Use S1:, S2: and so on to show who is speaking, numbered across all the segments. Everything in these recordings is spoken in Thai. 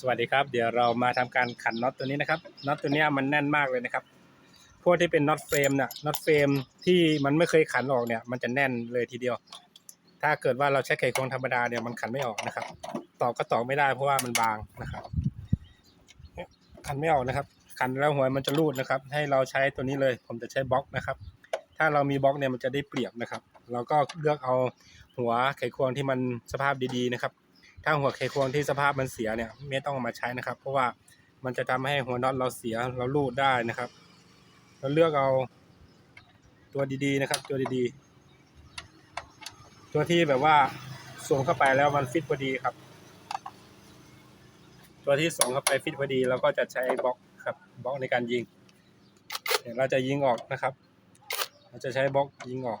S1: สวัสดีครับ เดี๋ยวเรามาทำการขันน็อตตัวนี้นะครับน็อตตัวนี้มันแน่นมากเลยนะครับพวกที่เป็นน็อตเฟรมเนี่ยน็อตเฟรมที่มันไม่เคยขันออกเนี่ย มันจะแน่นเลยทีเดียว ถ้าเกิดว่าเราใช้ไขควงธรรมดาเนี่ยมันขันไม่ออกนะครับ ตอกก็ตอกไม่ได้เพราะว่ามันบางนะครับขันไม่ออกนะครับ ขันแล้วหัวมันจะรูดนะครับ ให้เราใช้ตัวนี้เลย ผมจะใช้บล็อกนะครับ ถ้าเรามีบล็อกเนี่ยมันจะได้เปรียบนะครับ เราก็เลือกเอาหัวไขควงที่มันสภาพดีๆนะครับ ถ้าหัวไขควงที่สภาพมันเสียเนี่ย ไม่ต้องเอามาใช้นะครับ เพราะว่ามันจะทำให้หัวน็อตเราเสียเราลูดได้นะครับ เราเลือกเอาตัวดีๆนะครับ ตัวดีๆ ตัวที่แบบว่าสวมเข้าไปแล้วมันฟิตพอดีครับ ตัวที่สวมเข้าไปฟิตพอดีเราก็จะใช้บล็อกครับบล็อกในการยิงเราจะยิงออกนะครับ เราจะใช้บล็อกยิงออก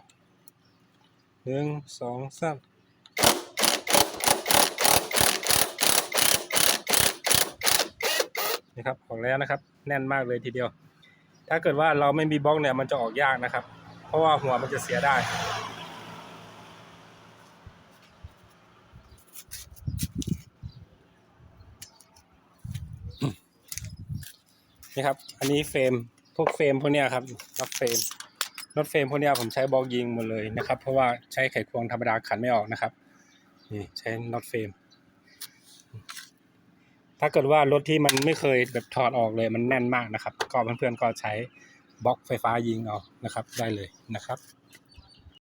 S1: หนึ่งสองสาม นะครับออกแล้วนะครับ แน่นมากเลยทีเดียว ถ้าเกิดว่าเราไม่มีบล็อกเนี่ยมันจะออกยากนะครับ เพราะว่าหัวมันจะเสียได้นี่ครับ อันนี้เฟรม พวกเฟรมพวกเนี้ยครับน็อตเฟรมน็อตเฟรมพวกเนี้ยผมใช้บล็อกยิงหมดเลยนะครับ เพราะว่าใช้ไขควงธรรมดาขันไม่ออกนะครับ นี่ใช้น็อตเฟรม ถ้าเกิดว่ารถที่มันไม่เคยแบบถอดออกเลยมันแน่นมากนะครับ ก็เพื่อนๆก็ใช้บล็อกไฟฟ้ายิงเอานะครับ ได้เลยนะครับ